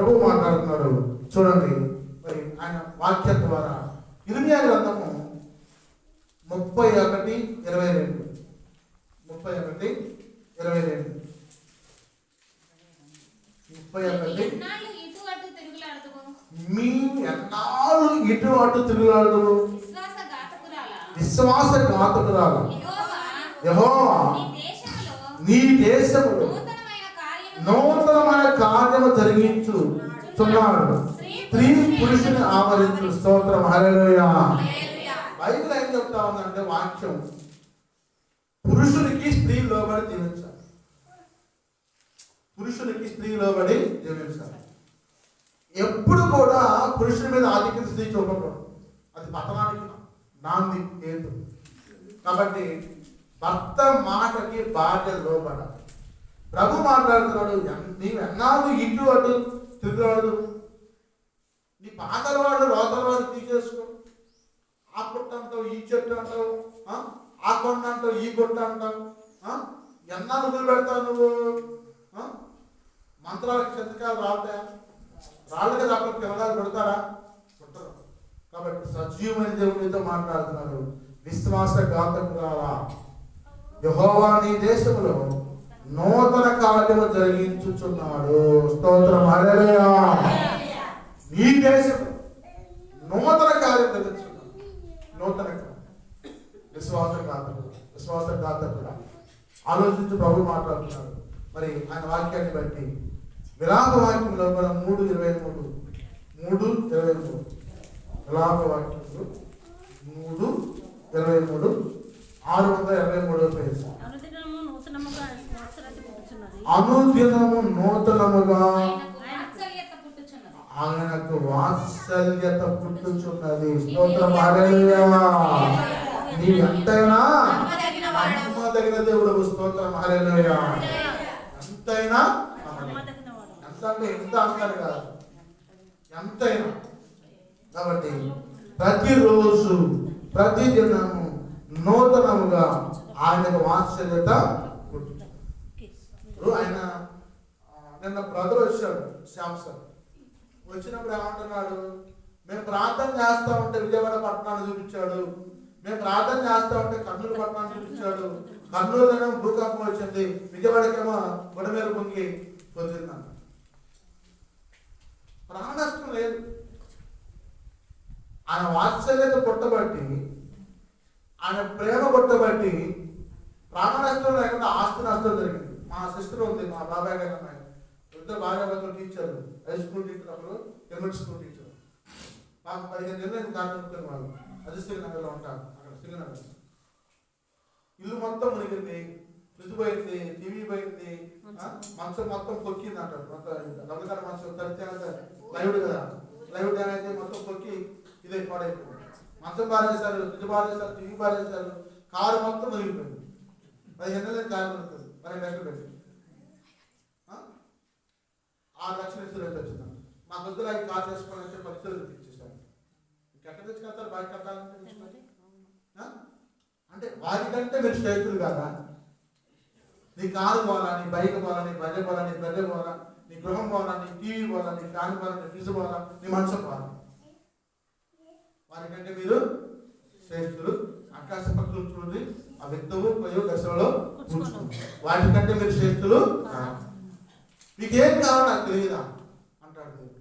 ప్రభు మాట్లాడుతున్నాడు. చూడండి. మరి ఆయన వాక్యం ద్వారా ఇర్మియా గ్రంథము ముప్పై ఒకటి ఇరవై రెండు. ముప్పై ఒకటి ఇరవై రెండు. ముప్పై ఒకటి. మీ ఎన్నాళ్ళు ఇటు అటు తిరుగులాడు విశ్వాస ఘాతకురాలు? యెహోవా నీ దేశంలో నూతనమైన కార్యము నూతనమైన కార్యము జరిగించుచున్నాడు స్త్రీ పురుషుని ఆవరించు. స్తోత్రం. హల్లెలూయా. బైబిల్ ఏం చెప్తా ఉందంటే వాక్యం. పురుషునికి స్త్రీ లోబడి జీవించాలి. పురుషునికి స్త్రీ లోబడి జీవించాలి. ఎప్పుడు కూడా పురుషుని మీద ఆధిక్యత స్త్రీ చూపకూడదు. అది పతనానికి నాంది హేతు. కాబట్టి భర్త మాటకి భార్య లోబడాలి. ప్రభు మాట్లాడుతున్నాడు ఎన్- నీవు ఎన్నాళ్ళు ఇటు అటు తిరుగులాడు నీ పాతల వాడు రోతల వాడు తీసేసుకో. ఆ పుట్ట అంటావు ఈ చెట్టు అంటావు ఆ? కొండ అంటావు ఈ గుట్ట అంటావు ఆ? ఎన్నాళ్ళు వదిలి పెడతావు నువ్వు? మంత్రాల మంత్రాలకు శతకాలు రావుతాయా రాళ్ళు కదా అక్కడ పిల్లగాలు పెడతారా పుట్టరు కాబట్టి సజీవమైన దేవునితో మాట్లాడుతున్నాడు. విశ్వాస ఘాతకురాలా. యహోవా నీ దేశంలో నూతన కార్యము జరిగించుచున్నాడు. స్తోత్రం. హల్లెలూయా. నీ దేశం నూతన కార్యం జరిగించున్నాడు నూతన కార్యం. కాదు కూడా ఆలోచించి ప్రభు మాట్లాడుతున్నాడు. మరి ఆయన వాక్యాన్ని బట్టి విలాప వాక్యంలో మనం మూడు ఇరవై మూడు. మూడు ఇరవై మూడు. విలాప వాక్యంలో మూడు ఇరవై మూడు. ఆరు వందల ఇరవై మూడో పేజీ. అనుదినము నూతనముగా ఆయనకు వాత్సల్యత పుట్టుచున్నది. స్తోత్రం. హల్లెలూయా. నీ ఎంతైనా నమ్మదగిన దేవుడు స్తోత్రం. హల్లెలూయా. ఎంతైనా. ఎంత అంటే ఎంత అంటారు కాదు? ఎంతైనా. కాబట్టి ప్రతిరోజు ప్రతి దినము నూతనముగా ఆయనకు వాత్సల్యత పుట్టుచున్నది. ఆయన నిన్న బ్రదర్ వచ్చాడు శ్యామ్ సార్. వచ్చినప్పుడు ఏమంటున్నాడు మేము ప్రార్థన చేస్తా ఉంటే విజయవాడ పట్టణాన్ని చూపించాడు. మేము ప్రార్థన చేస్తా ఉంటే కర్నూలు పట్టణాన్ని చూపించాడు. కర్నూలులోనే భూకంపం వచ్చింది. విజయవాడకేమో గుడమేర పొంగి పొందిందంట ప్రాణ లేదు. ఆయన వాత్సల్యత పుట్టబట్టి ఆయన ప్రేమ పుట్టబట్టి ప్రాణనష్టం లేకుండా ఆస్తి నష్టం జరిగింది. మా సిస్టర్ ఉంది మా బాబాయ్ గారి అమ్మాయి. ఇద్దరు బాగా భర్తలు టీచర్ హై స్కూల్ టీచర్ అప్పుడు ఎలిమెంటరీ స్కూల్ టీచర్ మాకు పదిహేను నెలలు కార్మికులు వాళ్ళు అది శ్రీనగర్లో ఉంటారు. అక్కడ శ్రీనగర్. ఇల్లు మొత్తం మునిగింది. ఫ్రిడ్జ్ పోయింది టీవీ పోయింది. మంచం మొత్తం పొక్కింది అంటారు. మొత్తం రమకాల మంచం తడితే లైవ్ కదా. లైవ్ ఏమైతే మొత్తం పొక్కి ఇదే పాడైపోయింది మంచం బారేశారు ఫ్రిడ్జ్ బారేశారు టీవీ బారేశారు కారు మొత్తం మునిగిపోయింది. పదిహేను నెలలు కారు మునిగిపోయింది పన్నెండు లక్షలు పెట్టి? ఆ? ఆరు లక్షలు ఇన్సూరెన్స్ వచ్చింది మా వద్దులు అవి కార్ చేసుకోవాలని చెప్పి పరిస్థితులు ఇచ్చేసారు ఇంకెక్కడ తెచ్చుకెళ్తారు బయట కట్టాలంటే తెచ్చుకొని? ఆ? అంటే వారికంటే మీరు స్నేహితులు కదా. నీ కారు పోవాలా? నీ బైక్ పోవాలా? నీ బర్రె పోవాలా? నీ బర్రె పోవాలా? నీ గృహం పోవాలా? నీ టీవీ పోవాలా? నీ ఫ్యాన్ పోవాలా? నీ ఫ్రిడ్జ్ పోవాలా? నీ మనసు పోవాలా? వారికంటే మీరు శ్రేష్ఠులు. ఆకాశ పక్షులు చూడండి. ఆ వ్యక్తులు కొయ్యో దశలో వాటికంటే మీరు శ్రేష్ఠులు. మీకేం కావాలో నాకు తెలియదా? అంటాడు దేవుడు.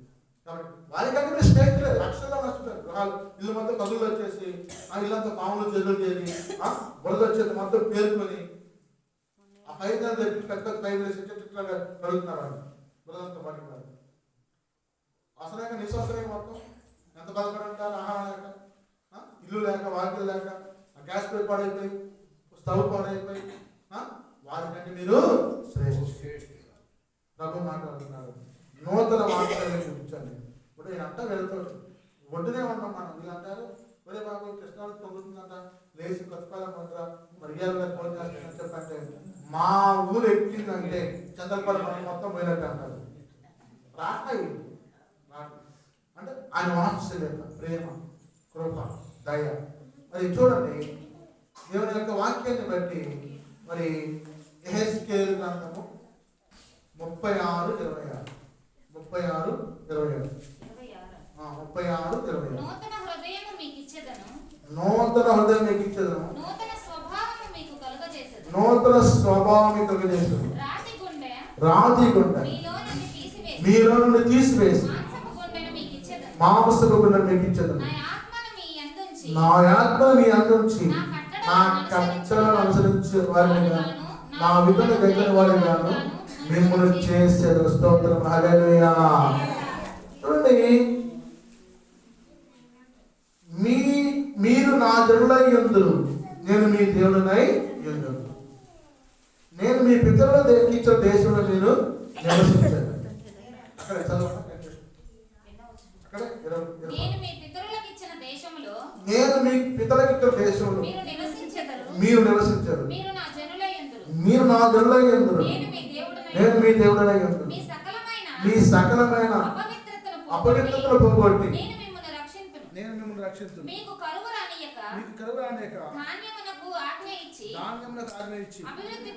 కాబట్టి వారికంటే మీరు స్నేహితులే లక్షల్లో నష్టపోయారు గృహాలు ఇల్లు మొత్తం కదులు వచ్చేసి ఆ ఇల్లంతా పాములు చెదులు చేరి బురద వచ్చేది మొత్తం పేరుకొని ఆ పైన దగ్గర పెద్ద పైన వేసి చిట్లాగా కడుగుతున్నారు బురదంతా పడిపోయారు అవసరంగా నిశ్వాసంగా మొత్తం. ఎంత బాధపడి ఉంటారు? ఆహారం లేక? ఇల్లు లేక వాకిలు లేక ఆ గ్యాస్ పై పాడైపోయి స్టవ్ పాడైపోయి వారికంటే మీరు ప్రభు మాట్లాడుతున్నారు నూతన వాక్యాలను చూపించండి ఇప్పుడు నేను అంతా వెళ్తాడు. ఒడ్డునే ఉంటాం మనం. వీళ్ళంటారు ఒరే బాబు కృష్ణాలు తొంగుతుందంట లేచి కొత్తపాలెం కొంటరా మర్యాదగా ఫోన్ చేస్తానని చెప్పంటే మా ఊరు ఎక్కిందంటే చంద్రపాలెం మనం మొత్తం పోయినట్టు అంటారు. రాటాయి అంటే ఆయన వాత్సల్యత ప్రేమ కృప దయ. మరి చూడండి దేవుని యొక్క వాక్యాన్ని బట్టి మరి ఎహెస్కేల్ గ్రంథము ముప్పై ఆరు ఇరవై ఆరు. ముప్పై ఆరు ఇరవై ఆరు. ముప్పై ఆరు ఇరవై నూతన హృదయము మీకు ఇచ్చేదను నూతన హృదయం మీకు ఇచ్చేదను నూతన స్వభావము మీకు కలుగజేసేదను. నూతన స్వభావం మీకు రాతి గుండె రాతి గుండె మీలో నుండి తీసివేసి మాంసపు గుండె మీకు ఇచ్చేదను నా ఆత్మను మీ యందుంచి నా ఆత్మ మీ అందించి నా నా కట్టలను అనుసరించే వారిని నా విధులు దగ్గర వారిని గాను మిమ్మల్ని చేసేది స్తోత్రం. హల్లెలూయా. చూడండి మీ మీరు నా జనులై ఎందురు నేను మీ దేవుడినై ఎందురు నేను మీ పితరుల దేశించిన దేశంలో నేను నివసించాను. అక్కడ చదవండి అక్కడ ఇరవై ఇరవై. నేను మీ పితరులకు ఇచ్చిన దేశములో నేను మీ పితలకి ఇచ్చిన దేశంలో. మీరు నివసించారు. మీరు నా జనులయ్యందురు. మీరు నా జనులై ఎందురు నేను మీ దేవుడనై నేను మీ దేవుడనై ఎందురు మీ సకలమైన అపవిత్రతను పోగొట్టి నేను మిమ్మల్ని రక్షించు మీకు కరువు రానియక మీకు కరువు అనేక ధాన్యమునకు ఆజ్ఞ ఇచ్చి ధాన్యములకు ఆజ్ఞ ఇచ్చి అభివృద్ధి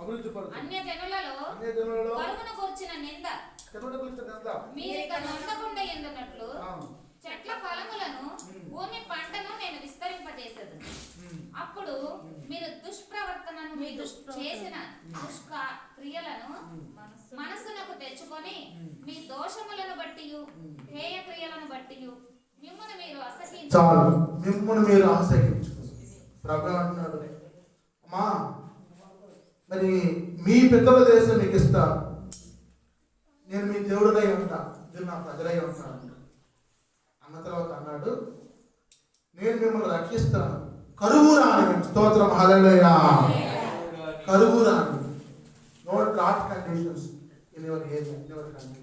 అభివృద్ధి అన్య జనులలో అన్య జనులలో కరువును కూర్చిన నింద కరువును గురించి కదా మీరు ఇక నొందకుండా ఎందున్నట్లు ఆ, చెట్ల ఫలములను భూమి పంటను నేను విస్తరింపజేసేది అప్పుడు మీరు దుష్ప్రవర్తనను మీరు చేసిన దుష్క క్రియలను మనస్సునకు తెచ్చుకొని మీ దోషములను బట్టి హేయ క్రియలను బట్టి మిమ్మల్ని మీరు అసహించు చాలు. మిమ్మల్ని మీరు ప్రభు అంటున్నాడు. అమ్మా మరి మీ పితల దేశం మీకు ఇస్తా. నేను మీ దేవుడినై ఉంటా. మీరు నా ప్రజలై ఉంటాను అన్న తర్వాత అన్నాడు నేను మిమ్మల్ని రక్షిస్తాను. కరువు రాని స్తోత్రం. హల్లెలూయా. కరువు రాని no drought conditions in your age in your country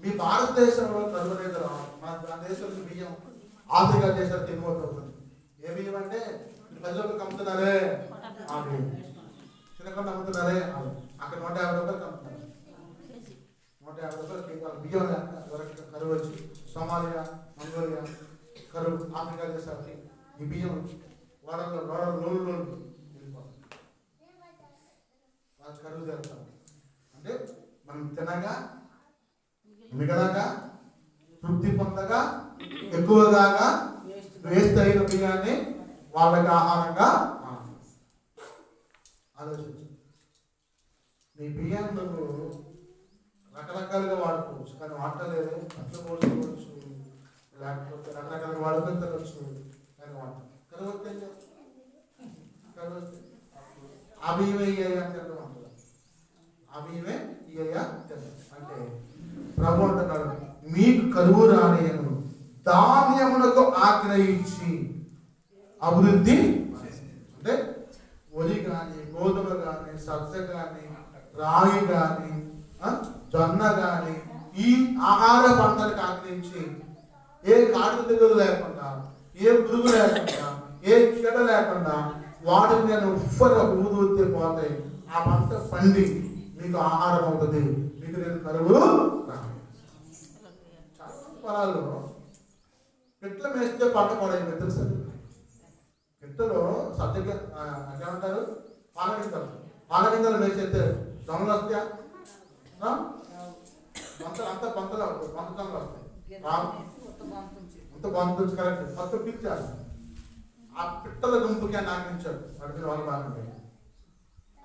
మీ భారతదేశంలో కరువు అనేది మన దేశంలో బియ్యం ఆఫ్రికా దేశాలు అవుతుంది ఏ బియ్యం అంటే? ప్రజలకు ఆ బియ్యం. చిన్నకొండ అమ్ముతున్నారే. అక్కడ నూట యాభై రూపాయలు అమ్ముతున్నారు నూట యాభై రూపాయలు బియ్యం లేక ఎవరికి కరువు వచ్చి? సోమాలియా మంగోలియా కరువు ఆఫ్రికా దేశాలకి ఈ బియ్యం వాడల్లో నోడ లోలు లోలు వెళ్ళిపోతుంది కరువు జరుగుతాం అంటే మనం తినగా మిగలగా తృప్తి పొందగా ఎక్కువగా వేస్ట్ అయిన బియ్యాన్ని వాళ్ళకి ఆహారంగా ఆలోచించు. నీ బియ్యాన్ని నువ్వు రకరకాలుగా వాడుకోవచ్చు. కానీ వాడలేదు అట్లా పోసుకోవచ్చు లేకపోతే రకరకాలుగా వాడుకొని తినవచ్చు కానీ వాడ కరువు వస్తే ఏం తినడం అంటారు తినడం అంటే ప్రభు అంటున్నాడు మీకు కరువు రానియను ధాన్యములకు ఆజ్ఞ అభివృద్ధి అంటే వరి కానీ గోధుమ కానీ సజ్జ కానీ రాగి కానీ జొన్న కానీ ఈ ఆహార పంటలకు ఆగ్రహించి ఏ కాటు తెగులు లేకుండా ఏ పురుగు లేకుండా ఏ కీడ లేకుండా వాటిని నేను ఉప్పగా ఊదూతే పోతాయి. ఆ పంట పండి మీకు ఆహారం అవుతుంది. మీకు నేను కరువు పొలాల్లో పిట్ల మేస్తే పంట పడేది. తెలుసా? పిట్టలు సత్యకి ఏమంటారు? పాలగింతలు పాలగింతలు మేసేస్తే దొంగలు వస్తాయా? ఆ? బంతలు అంత బంతలు బంత దొంగలు వస్తాయి. అంత కరెక్ట్ మొత్తం పిచ్చారు ఆ పిట్టల గుంపుకి ఆయన ఆజ్ఞించాడు వాడి మీద వాళ్ళు బాగుంటాయి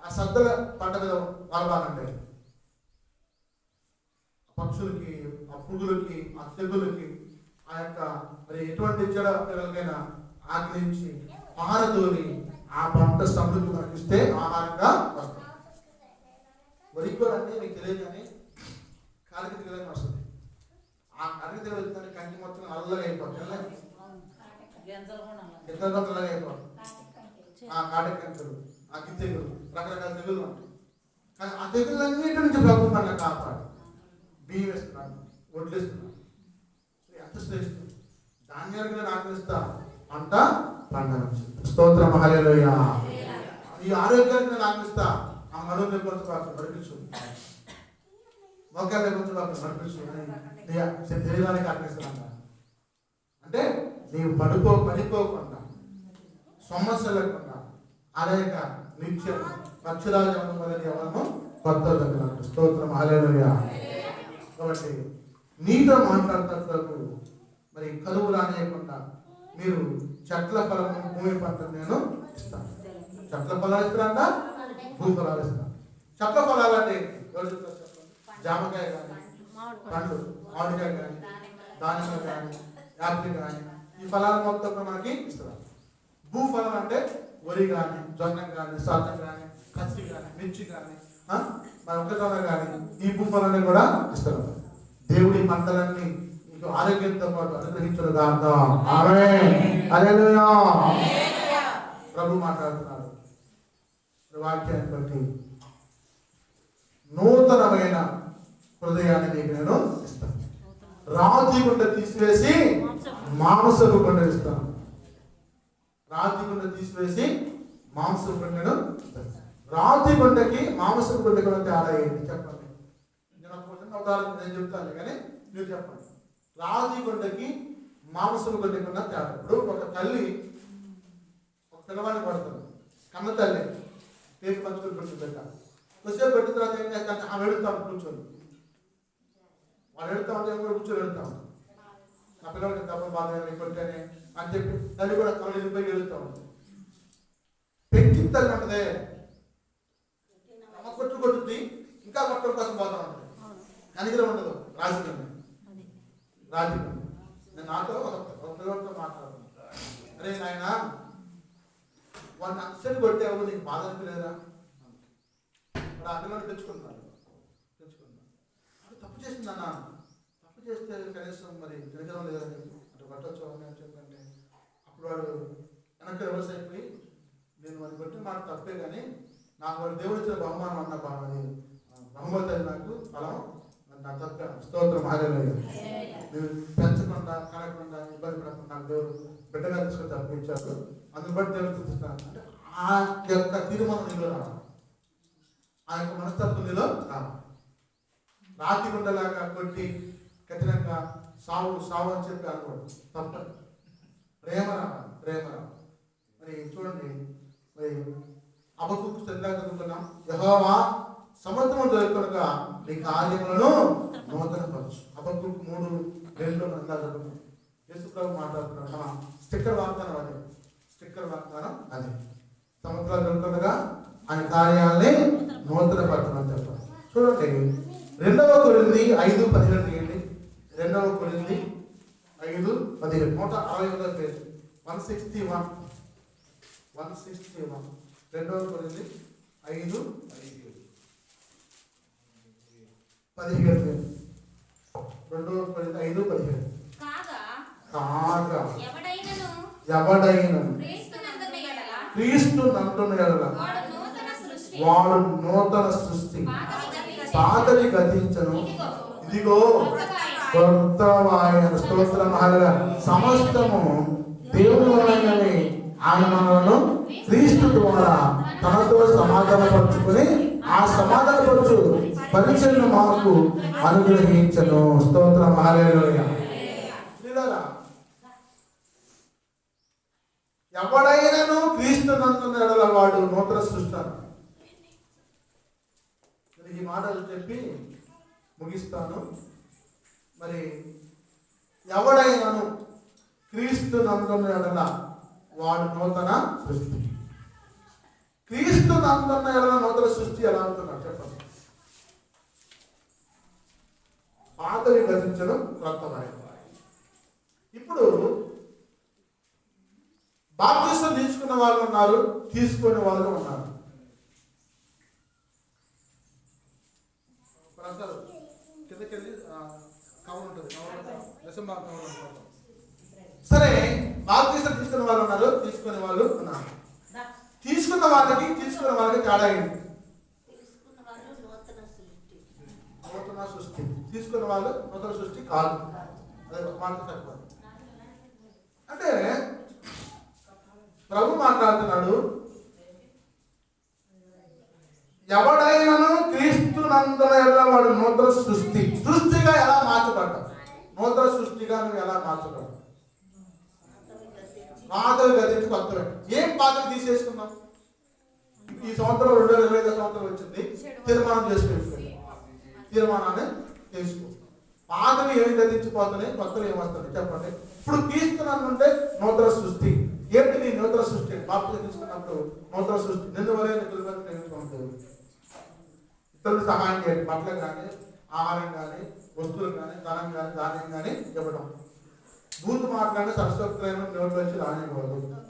ఆ సద్దల పంట మీద వాళ్ళు బాగుంటాయి పక్షులకి ఆ పురుగులకి ఆ తెగులకి ఆ యొక్క మరి ఎటువంటి చెడ పిల్లలకైనా ఆగ్రహించి పారదోలి ఆ పంట సమృద్ధి మనకి ఇస్తే ఆహారంగా వస్తుంది. వరి కూడా అంటే మీకు తెలియదు కానీ కాలికి తెలియని వస్తుంది. ఆ కరికి తెలియదు కంటి మొత్తం నల్లగా అయిపోతుంది ఎక్కడ నల్లగా అయిపోతుంది ఆ కాటక కంకులు ఆ గిత్తెగులు రకరకాల తెగులు ఉంటాయి. కానీ ఆ తెగులన్నిటి నుంచి ప్రభు మన కాపాడు. బియ్యం వేస్తున్నాడు వడ్లు వేస్తున్నాడు ఎంత శ్రేష్టం. ధాన్యానికి నేను ఆకలిస్తా పంట పంట స్తోత్రం హల్లెలూయా. ఈ ఆరోగ్యానికి నేను ఆకలిస్తా ఆ మనో కొంచెం నడిపించు మోకాలు కొంచెం నడిపించు నీ శరీరానికి ఆకలిస్తున్నా అంటే నీవు పడిపో పడిపోకుండా సమస్య లేకుండా అనేక నిత్యం పక్షురాజు మొదటి ఎవరను కొత్త దగ్గర స్తోత్రం. హల్లెలూయా. కాబట్టి నీతో మాట్లాడటకు మరి కరువు రానియకుండా మీరు చెట్ల ఫలము భూమి పంట నేను ఇస్తాను. చెట్ల ఫలాలు ఇస్తానంట భూ ఫలాలు ఇస్తాను. చెట్ల ఫలాలు అంటే జామకాయ కానీ పండ్లు మామిడికాయ కానీ దానిమ్మ కానీ యాపిల్ కానీ ఈ ఫలాలు మొత్తం కూడా మనకి ఇస్తారు? భూఫలం అంటే వరి కానీ జొన్న కానీ సజ్జ కానీ కత్తి కానీ మిర్చి కానీ మన మొక్కజొన్న కానీ ఈ భూఫలాన్ని కూడా ఇస్తారు? దేవుడి పంటలన్నీ మీకు ఆరోగ్యంతో పాటు అనుగ్రహించడు కాక ప్రభు మాట్లాడుతున్నాడు. వాక్యాన్ని బట్టి నూతనమైన హృదయాన్ని నేను రాతి గుండ తీసివేసి మాంసపు గుండ ఇస్తాను రాతి గుండ తీసివేసి మాంసపు గుండెను రాతి గుండకి మాంసపు గుండెకి ఉన్న తేడా ఏంటి? చెప్పండి. నేను ఒక చిన్న ఉదాహరణ నేను చెప్తాను కానీ మీరు చెప్పండి. రాతి గుండకి మాంసపు గుండెకి ఉన్న తేడా. ఇప్పుడు ఒక తల్లి ఒక పిల్లవాడిని పడుతుంది. కన్న తల్లి పేరు పంచుకుని పెడుతుంది బిడ్డ కొద్దిసేపు పెట్టిన తర్వాత ఏం చేస్తాను ఆమె వెళుతాను కూర్చొని. వాళ్ళు వెళ్తా ఉంటే ఏమో కూడా కూర్చొని వెళ్తాం నా పిల్లలకి దెబ్బలు బాగా కొట్టానే అని చెప్పి తల్లి కూడా కళ్ళు వెళ్ళిపోయి వెళ్తా ఉంటుంది పెంచిన తల్లి ఉంటుందే అమ్మ కొట్టు కొట్టుద్ది ఇంకా కొట్టడం కోసం పోతా ఉంటుంది. కనిగిరం ఉండదు రాజకీయం. రాజకీయం. నేను నాతో ఒక పిల్లలతో మాట్లాడుతున్నాను అరే నాయన వాడిని అక్షరం కొట్టావు నీకు బాధ అనిపించలేదా? మరి ఆ పిల్లలు తెచ్చుకుంటున్నారు చేసింది అన్న తప్పు చేస్తే కనీసం మరి తిరగడం లేదని అంటే కొట్టచ్చు అని చెప్పండి. అప్పుడు వాడు వెనక్కి రివర్స్ అయిపోయి నేను వాడిని బట్టి మాకు తప్పే కానీ నాకు వాడు దేవుడు ఇచ్చిన బహుమానం అన్న బాగుంది బహుమతి అది నాకు ఫలం నా తప్ప స్తోత్రం. ఆగలేదు నేను పెంచకుండా కనకుండా ఇబ్బంది పడకుండా నాకు దేవుడు బిడ్డగా తీసుకొని తప్పించాడు అందుని బట్టి దేవుడు చూపిస్తాను అంటే ఆ యొక్క తీర్మానం నీలో రావాలి. ఆ యొక్క మనస్తత్వం నీలో రావాలి. రాతి గుండలాగా కొట్టి కఠినంగా సావు సావు అని చెప్పి అనుకోండి. తప్పదు. ప్రేమ ప్రేమరామ ప్రేమ మరి చూడండి మరి అబకు చదివాక చదువుకున్నాం. యహోవా సముద్రం దొరకనుక నీ కార్యములను నూతనపరచు. అబకు మూడు రెండు అందాలు చదువుకున్నాం. యేసుప్రభు మాట్లాడుతున్నాడు. మన స్టిక్కర్ వాగ్దానం అదే. స్టిక్కర్ వాగ్దానం అదే. సముద్రాలు దొరకనుగా ఆయన కార్యాలని నూతనపరచమని చెప్పాలి. చూడండి రెండవ కొరింది ఐదు పదిహేడు తీయండి రెండవ కొరింది ఐదు పదిహేడు నూట అరవై ఒకటో page. One sixty one. One sixty one. రెండవ కొరింది ఐదు పదిహేడు రెండవ కొరింది ఐదు పదిహేడు కాగా ఎవడైనా క్రీస్తు ఎడల. వాడు నూతన సృష్టి. వాడు గతించను. ఇదిగో, ఇదిగో కొత్తవాయన సమస్తము దేవుని ఆయన మనలను క్రీస్తు ద్వారా తనతో సమాధానపరుచుకొని ఆ సమాధానపరచు పరిచయం మాకు అనుగ్రహించను. స్తోత్ర హల్లెలూయా. ప్రియులారా, ఎవడైనను క్రీస్తు నందున ఎడల వాడు నూతన సృష్టి అన్నాడు. మరి ఈ మాటలు చెప్పి ముగిస్తాను మరి ఎవడైనాను క్రీస్తు నందన ఎడల వాడు నూతన సృష్టి. క్రీస్తు నందన ఎడల నూతన సృష్టి ఎలా ఉంటున్నాడు చెప్పండి. పాతని గతించడం క్రొత్తమైన ఇప్పుడు బాప్తిష్టం తీసుకున్న వాళ్ళు ఉన్నారు తీసుకునే వాళ్ళు ఉన్నారు. ప్రజలు కిందకెళ్ళి ఆ, కవర్ ఉంటుంది కవర్ సరే బాప్తిసం తీసుకున్న వాళ్ళు ఉన్నారు తీసుకునే వాళ్ళు ఉన్నారు. తీసుకున్న వాళ్ళకి తీసుకున్న వాళ్ళకి తేడా ఏంటి? తీసుకున్న వాళ్ళు నూతన సృష్టి. తీసుకున్న వాళ్ళు నూతన సృష్టి కాదు. అదే తక్కువ. అంటే ప్రభు మాట్లాడుతున్నాడు. ఎవడైనను క్రీస్తు నందన వాడు నూతన సృష్టి. సృష్టిగా ఎలా మార్చబడ్డావు నూతన సృష్టిగా నువ్వు ఎలా మార్చబడ్డావు పాతవి గదించి కొత్తవి. ఏం పాతవి తీసేసుకున్నాం ఈ సంవత్సరం రెండు వేల ఇరవై ఐదు సంవత్సరం వచ్చింది. తీర్మానం చేసుకుంటుంది తీర్మానాన్ని తీసుకో పాతవి ఏమి గతించిపోతున్నాయి కొత్తలు ఏమొస్తున్నాయి చెప్పండి. ఇప్పుడు క్రీస్తునందు ఉంటే నూతన సృష్టి. ఏంటి నీ నూతన సృష్టి? పాత్ర తీసుకున్నప్పుడు నూతన సృష్టి. నిన్ను వరే నిధులు ఇతరులు సహాయం చేయండి. బట్టలు కానీ ఆహారం కానీ వస్తువులు కానీ ధనం కానీ ధాన్యం కానీ ఇవ్వడం బూతు మాట్లాడి సరస్వతులైన నోట్లోంచి రానివ్వదు